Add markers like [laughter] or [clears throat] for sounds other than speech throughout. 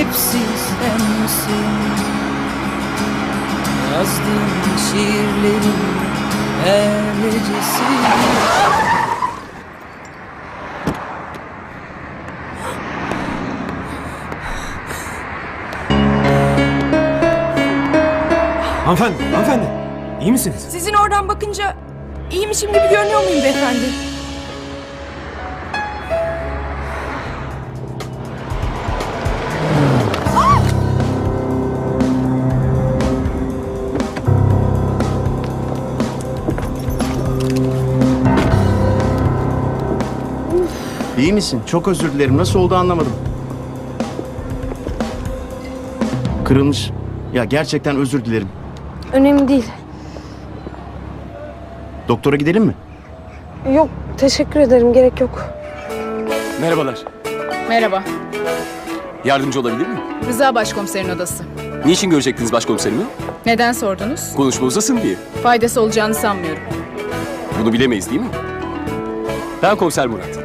hepsi sensin Yazdığım şiirlerin her gecesi Hanımefendi, hanımefendi. İyi misiniz? Sizin oradan bakınca iyiymişim gibi görünüyor muyum beyefendi? İyi misin? Çok özür dilerim. Nasıl oldu anlamadım. Kırılmış. Ya gerçekten özür dilerim. Önemli değil. Doktora gidelim mi? Yok teşekkür ederim gerek yok. Merhabalar. Merhaba. Yardımcı olabilir miyim? Rıza Başkomiserin odası. Niçin görecektiniz başkomiserimi? Neden sordunuz? Konuşma uzasın diye. Faydası olacağını sanmıyorum. Bunu bilemeyiz değil mi? Ben komiser Murat.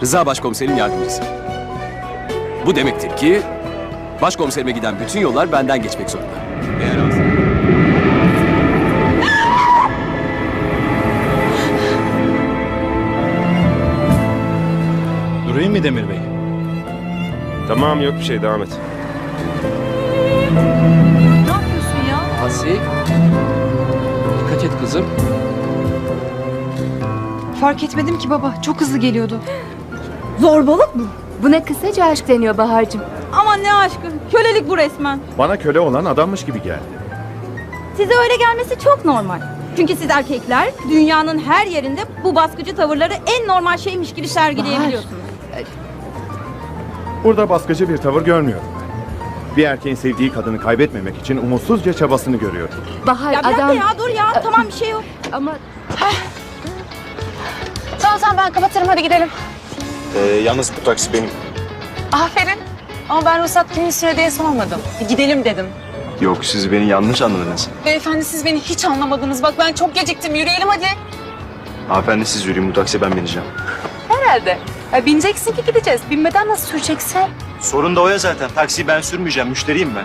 Rıza başkomiserin yardımcısı. Bu demektir ki başkomiserime giden bütün yollar benden geçmek zorunda. Eğer az- Durayım mı Demir Bey? Tamam yok bir şey devam et. Ne yapıyorsun ya? Asi. Dikkat et kızım. Fark etmedim ki baba. Çok hızlı geliyordu. Zorbalık mı? Buna kısaca aşk deniyor Bahar'cığım. Aman ne aşkı. Kölelik bu resmen. Bana köle olan adammış gibi geldi. Size öyle gelmesi çok normal. Çünkü siz erkekler dünyanın her yerinde bu baskıcı tavırları en normal şeymiş gibi sergileyebiliyorsunuz. Burada baskıcı bir tavır görmüyorum. Bir erkeğin sevdiği kadını kaybetmemek için umutsuzca çabasını görüyorum. Bahar Ya bir dakika adam... ya dur ya. Tamam bir şey yok. Ama Tamam tamam ben kapatırım hadi gidelim. Ee, yalnız bu taksi benim. Aferin. Ama ben ruhsat kimin diye sormadım. Gidelim dedim. Yok siz beni yanlış anladınız. Beyefendi siz beni hiç anlamadınız. Bak ben çok geciktim. Yürüyelim hadi. Hanımefendi siz yürüyün bu taksiye ben bineceğim. Herhalde. Ya bineceksin ki gideceğiz. Binmeden nasıl süreceksin? Sorun da o ya zaten. Taksiyi ben sürmeyeceğim. Müşteriyim ben.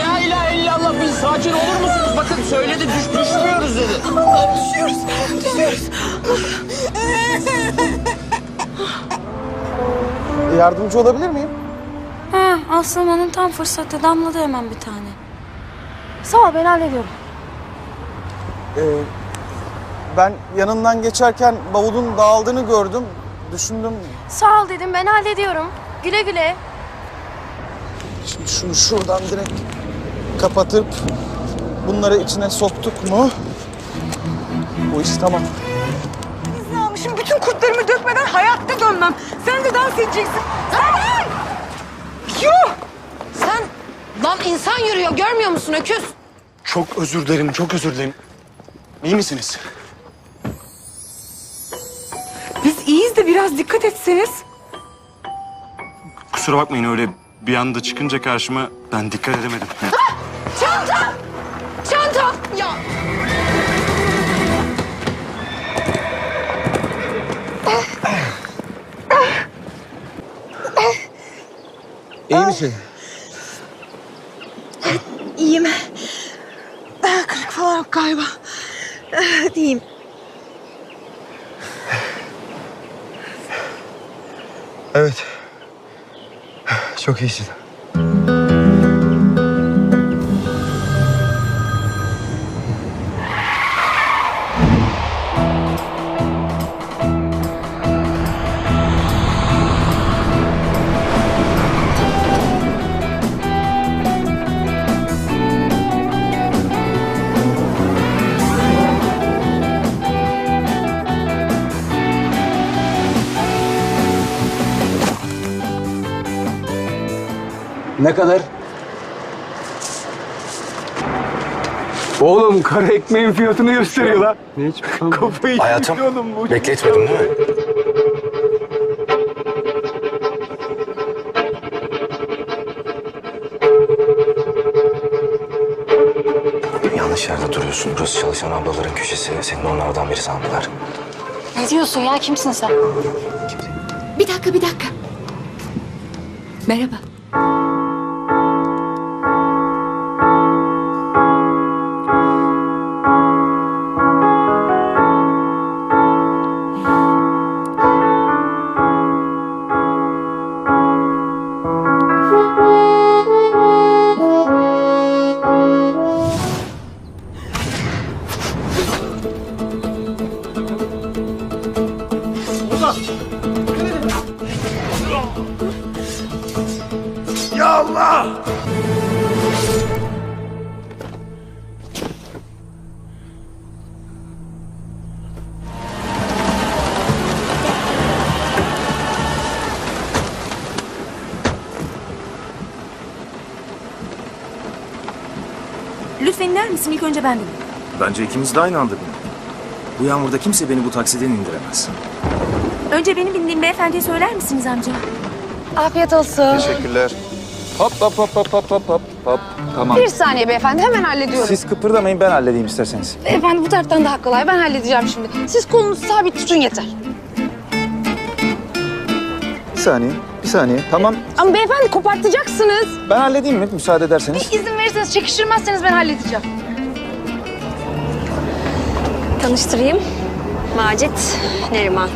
La ilahe illallah bir sakin olur musunuz? Bakın söyledi düş, düşmüyoruz dedi. Yardımcı olabilir miyim? Ha, Aslıman'ın tam fırsatı damladı hemen bir tane. Sağ ol ben hallediyorum. Ee, ben yanından geçerken bavulun dağıldığını gördüm. Düşündüm Sağ ol dedim ben hallediyorum. Güle güle. Şimdi şunu şuradan direkt kapatıp bunları içine soktuk mu? Bu iş tamam. Ne almışım? Bütün kurtlarımı dökmeden hayatta dönmem. Sen de dans edeceksin. Sen! Yuh! Sen lan insan yürüyor. Görmüyor musun öküz? Çok özür dilerim. Çok özür dilerim. İyi misiniz? Biz iyiyiz de biraz dikkat etseniz. Kusura bakmayın öyle bir anda çıkınca karşıma ben dikkat edemedim. Çanta! Çanta! Ya İyi misin? İyiyim. Kırık falan yok galiba. Ah, Çok iyisin. Ne kadar? Oğlum kara ekmeğin fiyatını gösteriyor lan. Ne hiç Kafayı Hayatım, yiyeceğim oğlum bu. Bekletmedim değil mi? Yanlış yerde duruyorsun. Burası çalışan ablaların köşesi. Senin onlardan biri sandılar. Ne diyorsun ya? Kimsin sen? Bir dakika bir dakika. Merhaba. Lütfen iner misin? İlk önce ben bineyim. Bence ikimiz de aynı anda bindik. Bu yağmurda kimse beni bu taksiden indiremez. Önce benim bindiğim beyefendiye söyler misiniz amca? Afiyet olsun. Teşekkürler. Hop hop hop hop hop hop hop hop. Tamam. Bir saniye beyefendi hemen hallediyorum. Siz kıpırdamayın ben halledeyim isterseniz. Beyefendi bu taraftan daha kolay. Ben halledeceğim şimdi. Siz kolunuzu sabit tutun yeter. Bir saniye, bir saniye. Tamam Ama beyefendi kopartacaksınız. ben halledeyim mi müsaade ederseniz? İzin verirseniz çekiştirmezseniz ben halledeceğim. Tanıştırayım. Macit, Neriman.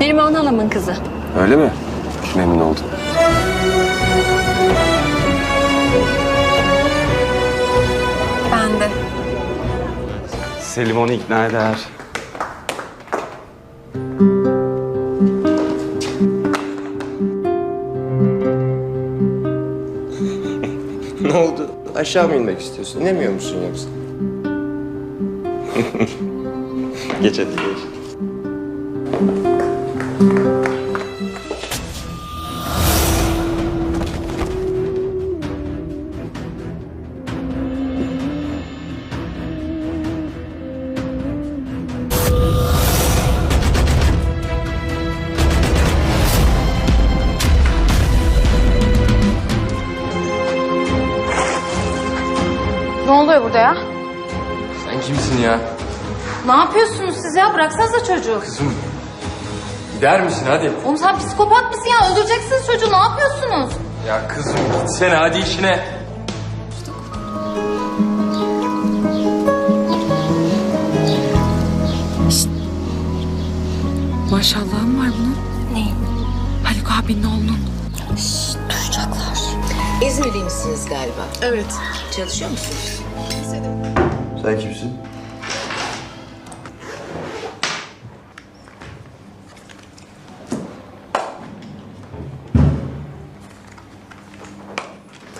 Neriman halamın kızı. Öyle mi? Memnun oldum. Ben de. Selim onu ikna eder. Ne oldu? Aşağı mı inmek istiyorsun? İnemiyor musun yoksa? [laughs] geç hadi geç. Oluyor burada ya? Sen kimsin ya? Ne yapıyorsunuz siz ya? Bıraksanıza çocuğu. Gider misin hadi? Oğlum sen psikopat mısın ya? Öldüreceksiniz çocuğu. Ne yapıyorsunuz? Ya kızım gitsene hadi işine. Maşallahım var bunun. Neyin? Haluk abinin oğlunun. Duyacaklar. İzmirli misiniz galiba? Evet. Çalışıyor musunuz? Sen kimsin?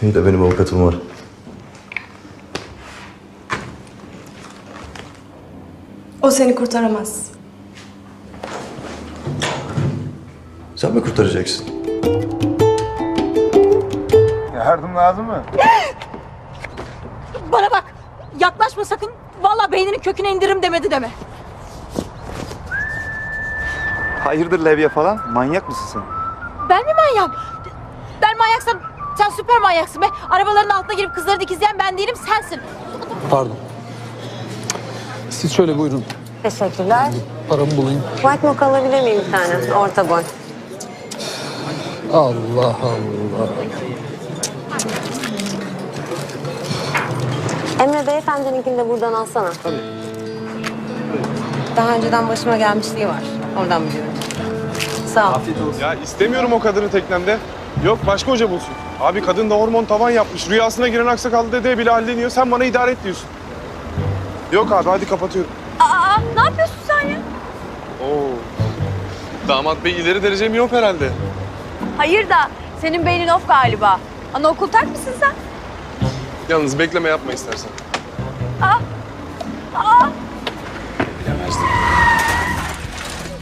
İyi de benim avukatım var. O seni kurtaramaz. Sen mi kurtaracaksın? Yardım lazım mı? [laughs] Yaklaşma sakın. Vallahi beyninin köküne indiririm demedi deme. Hayırdır levye falan? Manyak mısın sen? Ben mi manyağım? Ben manyaksam sen süper manyaksın be. Arabaların altına girip kızları dikizleyen ben değilim sensin. Pardon. Siz şöyle buyurun. Teşekkürler. Paramı bulayım. White mocha alabilir miyim bir tane? Orta boy. Allah Allah. Emre beyefendininkini de buradan alsana. Daha önceden başıma gelmişliği var. Oradan biliyorum. Sağ ol. Ya istemiyorum o kadını teknemde. Yok başka hoca bulsun. Abi kadın da hormon tavan yapmış. Rüyasına giren aksakallı dede bile halleniyor. Sen bana idare et diyorsun. Yok abi hadi kapatıyorum. Aa ne yapıyorsun sen ya? Oo. Damat bey ileri derece mi yok herhalde? Hayır da senin beynin of galiba. Anaokul terk misin sen? Yalnız bekleme yapma istersen. Aa, aa. Bilemezdim.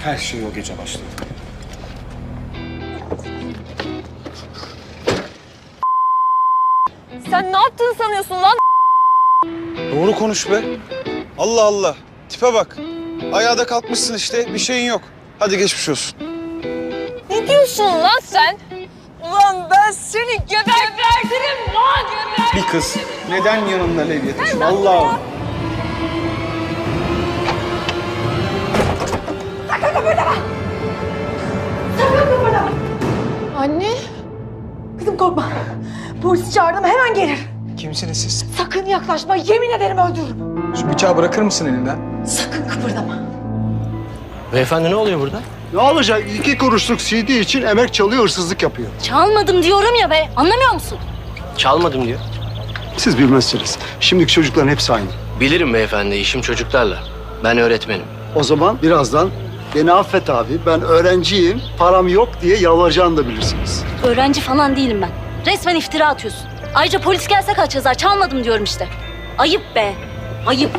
Her şey o gece başladı. Sen ne yaptığını sanıyorsun lan? Doğru konuş be. Allah Allah. Tipe bak. Ayağa da kalkmışsın işte. Bir şeyin yok. Hadi geçmiş olsun. Ne diyorsun lan sen? Ulan ben seni gebertirim lan geber. Bir kız. Neden yanında levye taşıyor? Allah'ım. Sakın kıpırdama! Sakın kıpırdama! Anne. Kızım korkma. Polis çağırdım hemen gelir. Kimsiniz siz? Sakın yaklaşma yemin ederim öldürürüm. Şu bıçağı bırakır mısın elinden? Sakın kıpırdama. Beyefendi ne oluyor burada? Ne olacak? İki kuruşluk CD için emek çalıyor, hırsızlık yapıyor. Çalmadım diyorum ya be. Anlamıyor musun? Çalmadım diyor. Siz bilmezsiniz. Şimdiki çocukların hepsi aynı. Bilirim beyefendi işim çocuklarla. Ben öğretmenim. O zaman birazdan beni affet abi, ben öğrenciyim, param yok diye yalvaracağını da bilirsiniz. Öğrenci falan değilim ben. Resmen iftira atıyorsun. Ayrıca polis gelse kaç yazar? Çalmadım diyorum işte. Ayıp be. Ayıp.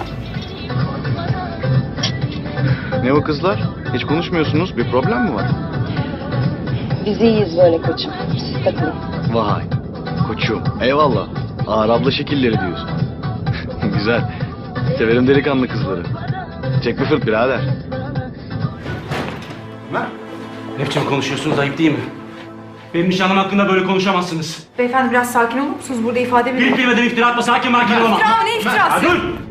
Ne o kızlar? Hiç konuşmuyorsunuz. Bir problem mi var? Biz iyiyiz böyle koçum. Siz takılın. Vay. Koçum. Eyvallah. Ağır abla şekilleri diyorsun. [laughs] Güzel. Severim delikanlı kızları. Çek bir fırt birader. Ne biçim konuşuyorsunuz ayıp değil mi? Benim nişanlım hakkında böyle konuşamazsınız. Beyefendi biraz sakin olur musunuz? Burada ifade Bir kelimeden iftira atma sakin makin olma. İftira mı, ne iftirası? Ha, dur!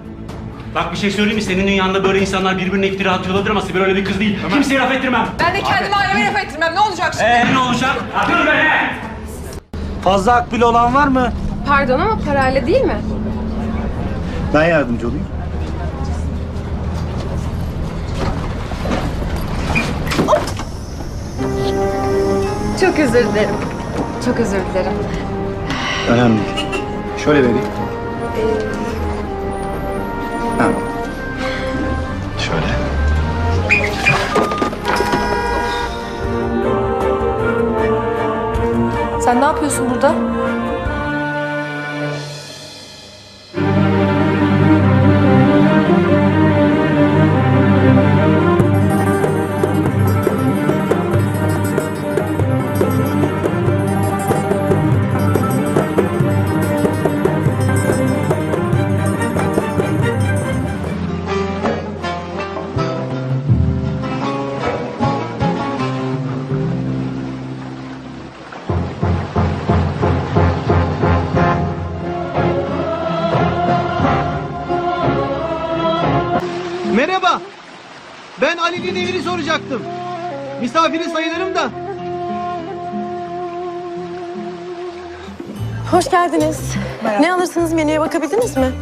Bak bir şey söyleyeyim mi? Senin dünyanda böyle insanlar birbirine iftira atıyor olabilir ama Sibel öyle bir kız değil. Kimseye laf ettirmem. Ben de kendime aileme laf ettirmem. Ne olacak şimdi? Ee ne olacak? Dur be! Fazla akbil olan var mı? Pardon ama parayla değil mi? Ben yardımcı olayım. Çok özür dilerim. Çok özür dilerim. Önemli değil. Şöyle vereyim. Ha. Şöyle. Sen ne yapıyorsun burada? Soracaktım. Misafiri sayılırım da. Hoş geldiniz. Ne alırsınız menüye bakabildiniz mi?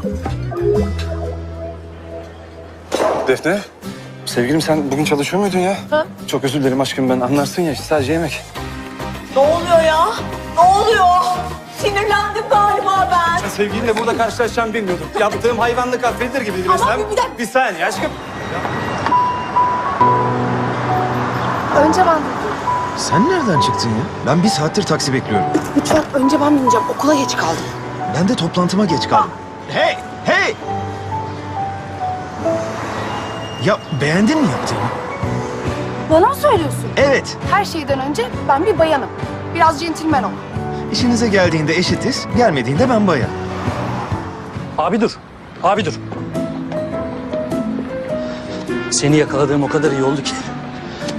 Defne. Sevgilim sen bugün çalışıyor muydun ya? Ha? Çok özür dilerim aşkım ben anlarsın ya sadece yemek. Ne oluyor ya? Ne oluyor? Sinirlendim galiba ben. Sen sevgilinle burada karşılaşacağımı bilmiyordum. Yaptığım hayvanlık affedilir gibi Ama desem. bir dakika. Bir saniye aşkım. Önce ben Sen nereden çıktın ya? Ben bir saattir taksi bekliyorum. Lütfen önce ben bineceğim. Okula geç kaldım. Ben de toplantıma geç kaldım. Hey! Hey! Ya beğendin mi yaptığımı? Bana söylüyorsun. Evet. Her şeyden önce ben bir bayanım. Biraz centilmen ol. İşinize geldiğinde eşitiz, gelmediğinde ben bayan. Abi dur. Abi dur. Seni yakaladığım o kadar iyi oldu ki.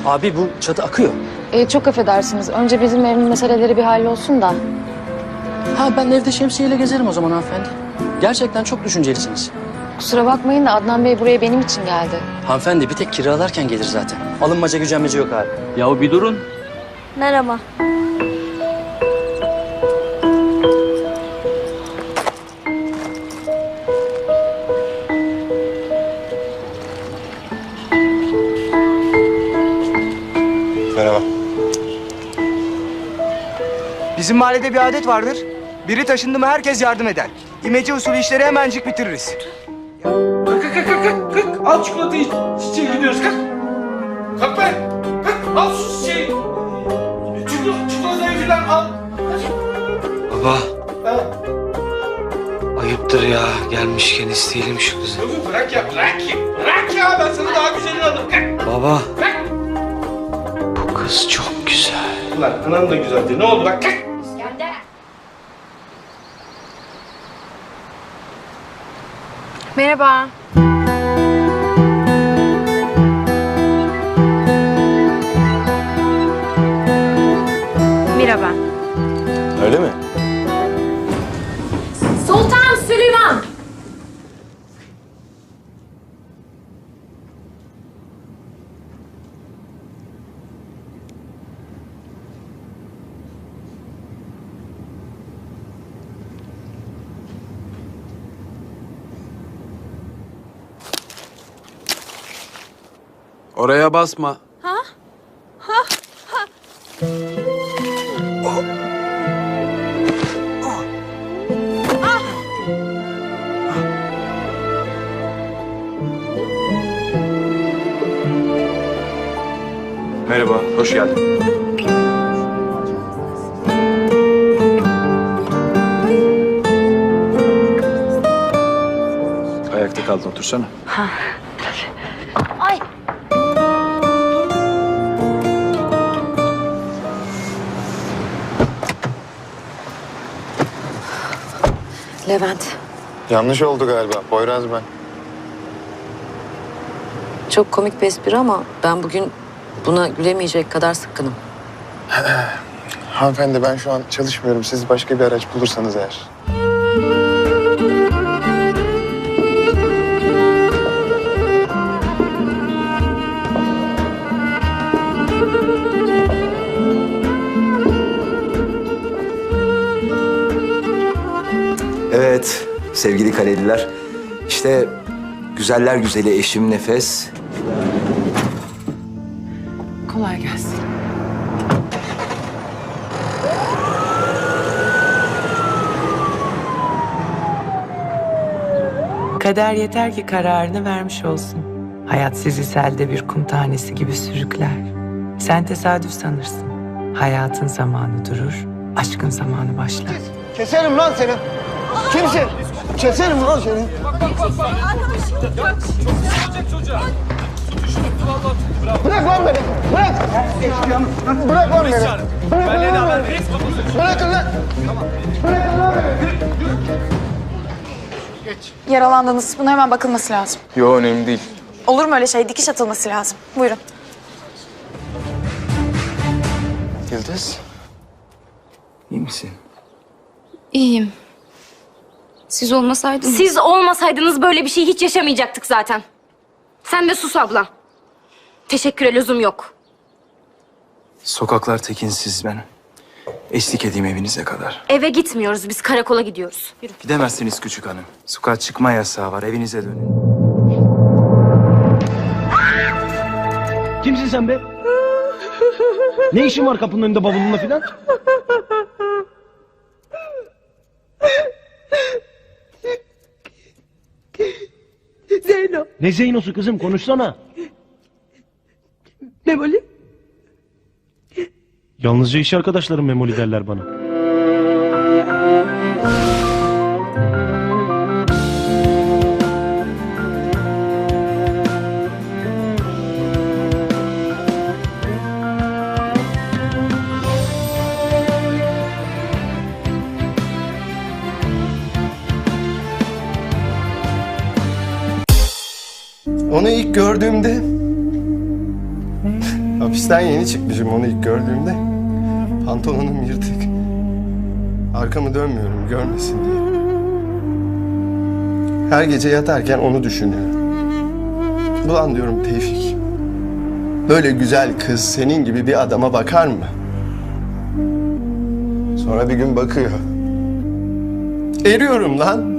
Abi bu çatı akıyor. E, çok affedersiniz. Önce bizim evin meseleleri bir hallolsun da. Ha ben evde şemsiyeyle gezerim o zaman hanımefendi. Gerçekten çok düşüncelisiniz. Kusura bakmayın da Adnan Bey buraya benim için geldi. Hanımefendi bir tek kiralarken gelir zaten. Alınmaca gücenmece yok abi. Ya bir durun. Merhaba. Bizim mahallede bir adet vardır. Biri taşındı mı herkes yardım eder. İmece usulü işleri hemencik bitiririz. Kalk kalk kalk kalk kalk. Al çikolatayı çiçeğe gidiyoruz kalk. Kalk be. Kalk al şu çiçeği. Çikolata, çikolatayı falan al. Baba. Ayıptır ya. Gelmişken isteyelim şu kızı. Bırak ya bırak ya. Bırak ya ben sana daha güzelini alırım. Kalk. Baba. Kalk. Bu kız çok güzel. Ulan anan da güzeldi. Ne oldu bak kalk. Merhaba. Basma. Ha? Ha? Ha? Merhaba, hoş geldin. Ayakta kaldın, otursana. Ay. Levent, Yanlış oldu galiba. Poyraz ben. çok komik bir espri ama ben bugün buna gülemeyecek kadar sıkkınım. [clears throat] Hanımefendi ben şu an çalışmıyorum. Siz başka bir araç bulursanız eğer. Sevgili kaleliler. İşte güzeller güzeli eşim Nefes. Kolay gelsin. Kader yeter ki kararını vermiş olsun. Hayat sizi selde bir kum tanesi gibi sürükler. Sen tesadüf sanırsın. Hayatın zamanı durur, aşkın zamanı başlar. Keserim lan seni. Kimsin? Keserim lan seni. Bırak lan beni. Bırak. Bırak lan beni. Bırakın lan beni. Bırakın lan. Bırakın lan beni. Yaralandınız. Buna hemen bakılması lazım. Yo önemli değil. Olur mu öyle şey? Dikiş atılması lazım. Buyurun. Yıldız. İyi misin? İyiyim. Siz olmasaydınız... Siz olmasaydınız böyle bir şey hiç yaşamayacaktık zaten. Sen de sus abla. Teşekküre lüzum yok. Sokaklar tekinsiz ben. Eşlik edeyim evinize kadar. Eve gitmiyoruz biz karakola gidiyoruz. Yürü. Gidemezsiniz küçük hanım. Sokağa çıkma yasağı var. Evinize dönün. Kimsin sen be? Ne işin var kapının önünde bavulunla filan? Zeyno. Ne Zeyno'su kızım konuşsana. Memoli. Yalnızca iş arkadaşlarım memoli derler bana. Onu ilk gördüğümde... Hapisten yeni çıkmışım onu ilk gördüğümde. Pantolonum yırtık. Arkamı dönmüyorum görmesin diye. Her gece yatarken onu düşünüyorum. Ulan diyorum Tevfik. Böyle güzel kız senin gibi bir adama bakar mı? Sonra bir gün bakıyor. Eriyorum lan.